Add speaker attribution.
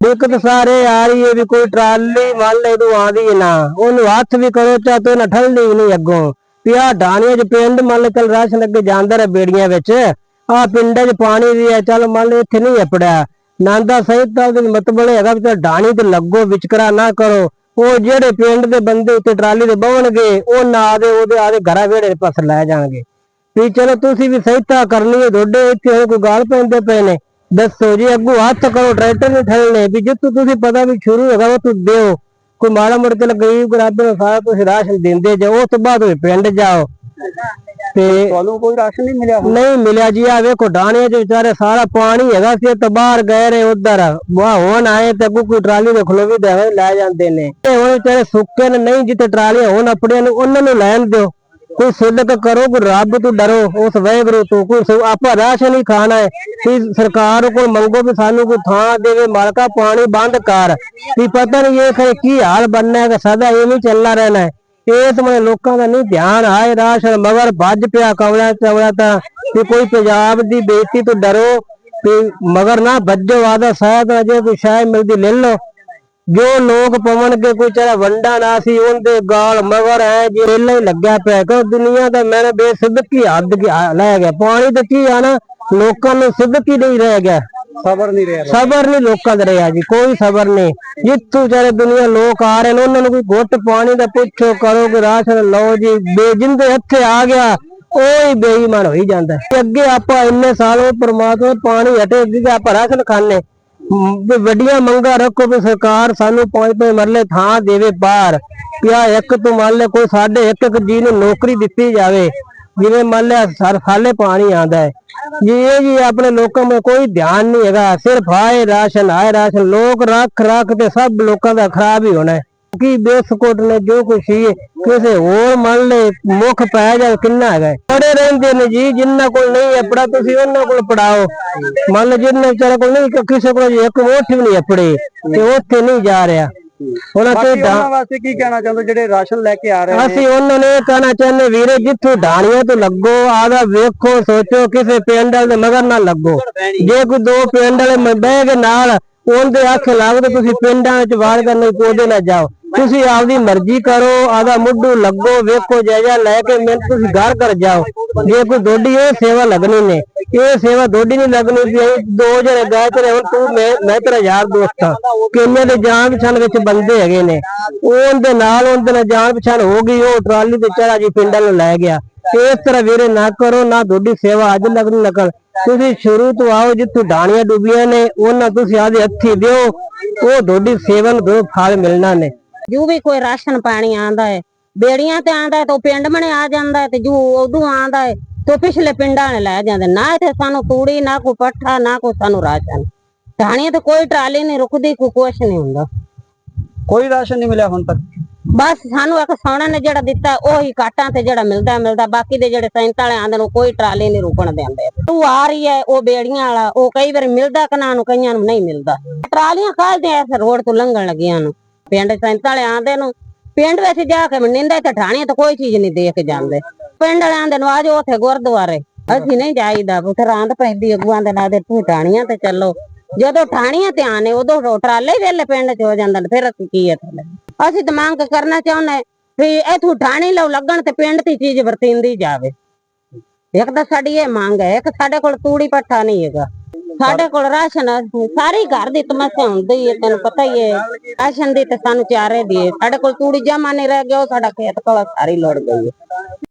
Speaker 1: ਦਿੱਕਤ ਸਾਰੇ ਆ ਰਹੀ ਹੈ ਵੀ ਕੋਈ ਟਰਾਲੀ ਮੰਨ ਲੈ ਤੂੰ ਆਦੀ ਨਾ। ਉਹਨੂੰ ਹੱਥ ਵੀ ਕਰੋ ਚਾ ਤੂੰ ਨਾ ਠਲਦੀ ਵੀ ਨਹੀਂ ਅੱਗੋਂ। ਵੀ ਆਹ ਢਾਣੀਆਂ 'ਚ ਪਿੰਡ ਮੰਨ ਲੈ ਚੱਲ ਰਾਸ਼ਨ ਅੱਗੇ ਜਾਂਦਾ ਰਿਹਾ ਬੇੜੀਆਂ ਵਿੱਚ। ਆਹ ਪਿੰਡਾਂ 'ਚ ਪਾਣੀ ਵੀ ਹੈ, ਚੱਲ ਮੰਨ ਲੈ ਇੱਥੇ ਨਹੀਂ ਅਪੜਿਆ। ਨੰਦਾ ਸਹਿਤ ਦਾ ਉਹਦੇ ਮਤਲਬ ਹੈਗਾ ਵੀ ਚਲ ਢਾਣੀ ਤੇ ਲੱਗੋ, ਵਿਚਕਰਾ ਨਾ ਕਰੋ। ਉਹ ਜਿਹੜੇ ਪਿੰਡ ਦੇ ਬੰਦੇ ਉੱਤੇ ਟਰਾਲੀ ਤੇ ਬਵਣਗੇ, ਉਹ ਨਾ ਦੇ ਉਹਦੇ ਆਦੇ ਘਰਾਂ ਵਿਹੜੇ ਪਾਸੇ ਲੈ ਜਾਣਗੇ। ਵੀ ਚਲੋ ਤੁਸੀਂ ਵੀ ਸਹਾਇਤਾ ਕਰਨੀ ਹੈ ਤੁਹਾਡੇ ਇੱਥੇ ਹੁਣ ਕੋਈ ਗਾਲ ਪੈਂਦੇ ਪਏ ਨੇ। ਦੱਸੋ ਜੀ ਅੱਗੋਂ ਹੱਥ ਕਰੋ ਟਰੈਕਟਰ ਨਹੀਂ ਠਲਣੇ ਵੀ ਜਿੱਥੋਂ ਤੁਸੀਂ ਪਤਾ ਵੀ ਸ਼ੁਰੂ ਹੈਗਾ ਉਹ ਤੂੰ ਦਿਓ। ਕੋਈ ਮਾੜਾ ਮੁੜ ਕੇ ਗਰੀਬ ਗਰਾਬੇ ਨੂੰ ਸਾਰਾ ਤੁਸੀਂ ਰਾਸ਼ਨ ਦਿੰਦੇ ਜਾਓ ਉਸ ਤੋਂ ਬਾਅਦ ਤੁਸੀਂ ਪਿੰਡ ਜਾਓ। ਤੇ
Speaker 2: ਤੁਹਾਨੂੰ ਕੋਈ ਰਾਸ਼ਨ ਨਹੀਂ ਮਿਲਿਆ
Speaker 1: ਨਹੀਂ ਮਿਲਿਆ ਜੀ ਆ ਵੇਖੋ ਡਾਣੀਆਂ ਚ ਵਿਚਾਰੇ ਸਾਰਾ ਪਾਣੀ ਹੈਗਾ ਸੀ ਤੇ ਬਾਹਰ ਗਏ ਰੇ ਉਧਰ। ਵਾਹ ਹੁਣ ਆਏ ਤੇ ਕੋਈ ਟਰਾਲੀ ਦੇ ਖਲੋਵੀ ਦੇ ਹੋਏ ਲੈ ਜਾਂਦੇ ਨੇ। ਤੇ ਹੁਣ ਵਿਚਾਰੇ ਸੁੱਕੇ ਨੇ ਨਹੀਂ ਜਿੱਥੇ ਟਰਾਲੀਆਂ ਹੁਣ ਆਪਣੀਆਂ ਨੂੰ ਉਹਨਾਂ ਨੂੰ ਲੈਣ ਦਿਓ। ਕੋਈ ਸਿੱਧਕ ਕਰੋ, ਕੋਈ ਰੱਬ ਤੋਂ ਡਰੋ, ਉਸ ਵੈਗਰੂ ਤੋਂ। ਕੋਈ ਆਪਾਂ ਰਾਸ਼ਨ ਹੀ ਖਾਣਾ ਹੈ। ਵੀ ਸਰਕਾਰ ਕੋਲ ਮੰਗੋ ਵੀ ਸਾਨੂੰ ਕੋਈ ਥਾਂ ਦੇਵੇ, ਮਾਲਕਾ ਪਾਣੀ ਬੰਦ ਕਰ। ਵੀ ਪਤਾ ਨਹੀਂ ਇਹ ਖਰੇ ਕੀ ਹਾਲ ਬਣਨਾ ਹੈ ਕਿ ਸਦਾ ਐਵੇਂ ਹੀ ਰਹਿਣਾ ਹੈ। ਇਸ ਮੇ ਲੋਕਾਂ ਦਾ ਨਹੀਂ ਧਿਆਨ ਆਏ ਰਾਸ਼ਨ ਮਗਰ ਭੱਜ ਪਿਆ ਕਮਲਾ ਚਵਲਾ ਤਾਂ ਵੀ ਕੋਈ ਪੰਜਾਬ ਦੀ ਬੇਇੱਜ਼ਤੀ ਤੋਂ ਡਰੋ, ਵੀ ਮਗਰ ਨਾ ਭੱਜੋ ਆਦਾ ਸ਼ਾਇਦ ਅਜੇ ਕੋਈ ਸ਼ਾਇਦ ਮਿਲਦੀ ਲੈ ਲਓ। ਜੋ ਲੋਕ ਪਵਣਗੇ ਕੋਈ ਚਾਹੇ ਵੰਡਾ ਨਾ ਸੀ ਉਹਦੇ ਗਾਲ ਮਗਰ ਐ ਜੇ ਪਹਿਲਾਂ ਹੀ ਲੱਗਿਆ ਪਿਆ ਕਿ ਦੁਨੀਆ ਦਾ ਮੈਨੇ ਬੇਸਿੱਧਕੀ ਹੱਦ ਲੈ ਗਿਆ। ਪਾਣੀ ਤੇ ਕੀ ਆ ਨਾ ਲੋਕਾਂ ਨੂੰ ਸਿੱਧਕੀ ਨਹੀਂ ਰਹਿ ਗਿਆ।
Speaker 2: ਸਬਰ ਨਹੀਂ ਰਿਹਾ।
Speaker 1: ਸਬਰ ਨਹੀਂ ਲੋਕਾਂ ਦਾ ਰਿਹਾ ਜੀ ਕੋਈ ਸਬਰ ਨਹੀਂ। ਜਿੱਥੋਂ ਚਾਰੇ ਦੁਨੀਆ ਲੋਕ ਆ ਰਹੇ ਨੇ ਉਹਨਾਂ ਨੂੰ ਕੋਈ ਘੁੱਟ ਪਾਣੀ ਦਾ ਪੁੱਛੋ ਕਰੋ ਕਿ ਰਾਸ਼ਨ ਲਓ ਜੀ ਬੇਜਿੰਦੇ ਹੱਥੇ ਆ ਗਿਆ ਹੀ ਬੇਈਮਾਨ ਹੋਈ ਜਾਂਦਾ। ਅੱਗੇ ਆਪਾਂ ਇੰਨੇ ਸਾਲ ਉਹ ਪ੍ਰਮਾਤਮਾ ਪਾਣੀ ਹਟੇ ਅੱਗੇ ਆਪਾਂ ਰਾਸ਼ਨ ਖਾਣੇ ਵੀ ਵੱਡੀਆਂ ਮੰਗਾਂ ਰੱਖੋ ਵੀ ਸਰਕਾਰ ਸਾਨੂੰ ਪੰਜ ਪੰਜ ਮਰਲੇ ਥਾਂ ਦੇਵੇ ਬਾਹਰ ਪਿਆ ਇੱਕ ਤੋਂ ਮੰਨ ਲੈ ਕੋਈ ਸਾਡੇ ਇੱਕ ਇੱਕ ਜੀ ਨੂੰ ਨੌਕਰੀ ਦਿੱਤੀ ਜਾਵੇ, ਜਿਵੇਂ ਮੰਨ ਲਿਆ ਸਰ ਸਾਲੇ ਪਾਣੀ ਆਂਦਾ ਹੈ। ਜੀ ਇਹ ਜੀ ਆਪਣੇ ਲੋਕਾਂ में ਕੋਈ ਧਿਆਨ ਨਹੀਂ ਹੈਗਾ, ਸਿਰਫ ਆਏ ਰਾਸ਼ਨ ਆਏ ਰਾਸ਼ਨ, ਲੋਕ ਰੱਖ ਰੱਖ ਤੇ ਸਭ ਲੋਕਾਂ ਦਾ ਖਰਾਬ ਹੀ ਹੋਣਾ ਹੈ। ਕੀ ਬਿਸਕੁਟ ਨੇ ਜੋ ਕੁਛ ਹੀ ਹੈ, ਕਿਸੇ ਹੋਰ ਮੰਨ ਲੈ ਮੁੱਖ ਪੈ ਜਾ ਕਿੰਨਾ ਹੈਗਾ। ਪੜੇ ਰਹਿੰਦੇ ਨੇ ਜੀ ਜਿੰਨਾ ਕੋਲ ਨਹੀਂ ਹੈ ਪੜਾ ਤੁਸੀਂ ਉਹਨਾਂ ਕੋਲ ਪੜਾਓ। ਮੰਨ ਜਿੰਨੇ ਵਿਚਾਰੇ ਕੋਲ ਨਹੀਂ ਕਿ ਕਿਸੇ ਕੋਲ ਇੱਕ ਮੁੱਠ ਵੀ ਨਹੀਂ ਹੈ ਪੜੇ ਤੇ ਉੱਥੇ ਨਹੀਂ ਜਾ ਰਿਹਾ। ਉਹਨਾਂ ਤੇ
Speaker 2: ਵਾਸਤੇ ਕੀ ਕਹਿਣਾ ਚਾਹੁੰਦੇ ਜਿਹੜੇ ਰਾਸ਼ਨ ਲੈ ਕੇ ਆ ਰਹੇ ਨੇ?
Speaker 1: ਅਸੀਂ ਉਹਨਾਂ ਨੇ ਕਹਿਣਾ ਚਾਹੁੰਦੇ ਵੀਰੇ ਜਿੱਥੋਂ ਢਾਣੀਆਂ ਤੋਂ ਲੱਗੋ ਆਦਾ ਵੇਖੋ ਸੋਚੋ ਕਿਸੇ ਪਿੰਡ ਵਾਲੇ ਦੇ ਮਗਰ ਨਾ ਲੱਗੋ। ਜੇ ਕੋਈ ਦੋ ਪਿੰਡ ਵਾਲੇ ਮ- ਬਹਿ ਕੇ ਨਾਲ ਉਹਦੇ ਅੱਖ ਲੱਗਦੇ ਤੁਸੀਂ ਪਿੰਡਾਂ ਵਿੱਚ ਵਾਰ ਕਰਨੇ ਕੋਦੇ ਨਾ ਜਾਓ। ਤੁਸੀਂ ਆਪਦੀ ਮਰਜ਼ੀ ਕਰੋ, ਆਦਾ ਮੁੱਢੂ ਲੱਗੋ, ਵੇਖੋ ਜਾਇਜਾ ਲੈ ਕੇ ਮੈਂ ਤੁਸੀਂ ਘਰ ਕਰ ਜਾਓ। ਜੇ ਕੋਈ ਦੋਡੀ, ਇਹ ਸੇਵਾ ਲੱਗਣੀ ਨੇ। ਇਹ ਸੇਵਾ ਦੋਡੀ ਨਹੀਂ ਲੱਗਣੀ ਵੀ ਅਸੀਂ ਦੋ ਜਣੇ ਗਏ ਤੇਰੇ ਹੁਣ ਤੂੰ ਮੈਂ ਮੈਂ ਤੇਰਾ ਯਾਰ ਦੋਸਤ ਆ ਕਿੰਨੇ ਦੇ ਜਾਣ ਪਛਾਣ ਵਿੱਚ ਬੰਦੇ ਹੈਗੇ ਨੇ। ਉਹਦੇ ਨਾਲ ਉਹਦੇ ਨਾਲ ਜਾਣ ਪਛਾਣ ਹੋ ਗਈ, ਉਹ ਟਰਾਲੀ ਤੇ ਚੜਾ ਜੀ, ਪਿੰਡਾਂ ਨੂੰ ਲੈ ਗਿਆ। ਇਸ ਤਰ੍ਹਾਂ ਵੀਰੇ ਨਾ ਕਰੋ, ਨਾ ਤੁਹਾਡੀ ਸੇਵਾ ਅੱਜ ਲੱਗਣੀ ਲੱਗਣ ਤੁਸੀਂ ਸ਼ੁਰੂ ਤੋਂ ਆਓ, ਜਿੱਥੋਂ ਡਾਣੀਆਂ ਡੁੱਬੀਆਂ ਨੇ, ਉਹਨਾਂ ਤੁਸੀਂ ਆਦੇ ਹੱਥੀ ਦਿਓ। ਉਹ ਤੁਹਾਡੀ ਸੇਵਾ ਨੂੰ ਦੋ ਫਲ ਮਿਲਣਾ ਨੇ।
Speaker 3: ਜੋ ਵੀ ਕੋਈ ਰਾਸ਼ਨ ਪਾਣੀ ਆਂਦਾ ਹੈ ਬੇੜੀਆਂ ਤੇ ਆਂਦਾ ਤਾਂ ਪਿੰਡ ਮਣੇ ਆ ਜਾਂਦਾ ਤੇ ਜੋ ਉਦੋਂ ਆਂਦਾ ਹੈ ਤੇ ਪਿਛਲੇ ਪਿੰਡਾਂ ਨੇ ਲੈ ਜਾਂਦੇ ਨਾ ਇੱਥੇ ਸਾਨੂੰ ਤੂੜੀ ਨਾ ਕੋਈ ਪੱਠਾ ਨਾ ਕੋਈ ਸਾਨੂੰ ਰਾਸ਼ਨ। ਢਾਣੀਆਂ ਤੇ ਕੋਈ ਟਰਾਲੀ ਨਹੀਂ ਰੁਕਦੀ ਕੋਈ ਕੁਛ ਨਹੀਂ ਹੁੰਦਾ।
Speaker 2: ਕੋਈ ਰਾਸ਼ਨ ਨਹੀਂ ਮਿਲਿਆ ਹੁਣ ਤੱਕ।
Speaker 3: ਬਸ ਸਾਨੂੰ ਇੱਕ ਸੋਣਾ ਨੇ ਜਿਹੜਾ ਦਿੱਤਾ ਉਹੀ ਕਾਟਾਂ ਤੇ ਜਿਹੜਾ ਮਿਲਦਾ ਮਿਲਦਾ ਬਾਕੀ ਦੇ ਜਿਹੜੇ ਸੈਂਤਾਂ ਵਾਲੇ ਆਂਦੇ ਨੇ ਕੋਈ ਟਰਾਲੀ ਨਹੀਂ ਰੁਕਣ ਦਿੰਦੇ। ਤੂੰ ਆ ਰਹੀ ਹੈ ਉਹ ਬੇੜੀਆਂ ਵਾਲਾ ਉਹ ਕਈ ਵਾਰ ਮਿਲਦਾ ਕਨਾਂ ਨੂੰ ਕਈਆਂ ਨੂੰ ਨਹੀਂ ਮਿਲਦਾ। ਟਰਾਲੀਆਂ ਖਾਲਦੇ ਐ ਰੋਡ ਤੋਂ ਲੰਘਣ ਲੱਗੀਆਂ ਨੂੰ ਪਿੰਡ ਸੰਤ ਵਾਲੇ ਆਂਦੇ ਨੂੰ, ਪਿੰਡ ਵਿੱਚ ਜਾ ਕੇ ਨਿੰਦਾ ਤੇ ਠਾਣੀਆਂ ਤੇ ਕੋਈ ਚੀਜ਼ ਨਹੀਂ ਦੇਖ ਜਾਂਦੇ। ਪਿੰਡ ਵਾਲਿਆਂ ਦੇ ਨੂੰ ਉੱਥੇ ਗੁਰਦੁਆਰੇ, ਅਸੀਂ ਨਹੀਂ ਜਾਈਦਾ, ਉੱਥੇ ਰਾਂਦ ਪੈਂਦੀ ਅਗੂਆਂ ਦੇ ਨਾਲ ਦੇ ਠਾਣੀਆਂ ਤੇ ਚੱਲੋ। ਜਦੋਂ ਠਾਣੀਆਂ ਤੇ ਆਨੇ ਉਦੋਂ ਟਰਾਲੇ ਵੇਲੇ ਪਿੰਡ ਚ ਹੋ ਜਾਂਦੇ ਨੇ, ਫਿਰ ਅਸੀਂ ਕੀ ਇੱਥੇ ਅਸੀਂ ਤਾਂ ਮੰਗ ਕਰਨਾ ਚਾਹੁੰਦੇ ਵੀ ਇਥੋਂ ਠਾਣੀ ਲਓ ਲੱਗਣ ਤੇ ਪਿੰਡ ਦੀ ਚੀਜ਼ ਵਰਤਿੰਦੀ ਜਾਵੇ। ਇੱਕ ਤਾਂ ਸਾਡੀ ਇਹ ਮੰਗ ਹੈ, ਇੱਕ ਸਾਡੇ ਕੋਲ ਤੂੜੀ ਪੱਠਾ ਨਹੀਂ ਹੈਗਾ। ਸਾਡੇ ਕੋਲ ਰਾਸ਼ਨ ਆ, ਸਾਰੀ ਘਰ ਦੀ ਸਮੱਸਿਆ ਹੁੰਦੀ ਹੈ ਤੈਨੂੰ ਪਤਾ ਹੀ ਹੈ। ਰਾਸ਼ਨ ਦੀ ਤੇ ਸਾਨੂੰ ਚਾਰੇ ਦੀ। ਹੈ ਸਾਡੇ ਕੋਲ ਤੂੜੀ ਜਮਾ ਨਹੀਂ ਰਹਿ ਗਿਆ ਉਹ ਸਾਡਾ ਖੇਤ ਕੋਲ ਸਾਰੀ ਲੜ ਗਈ ਹੈ।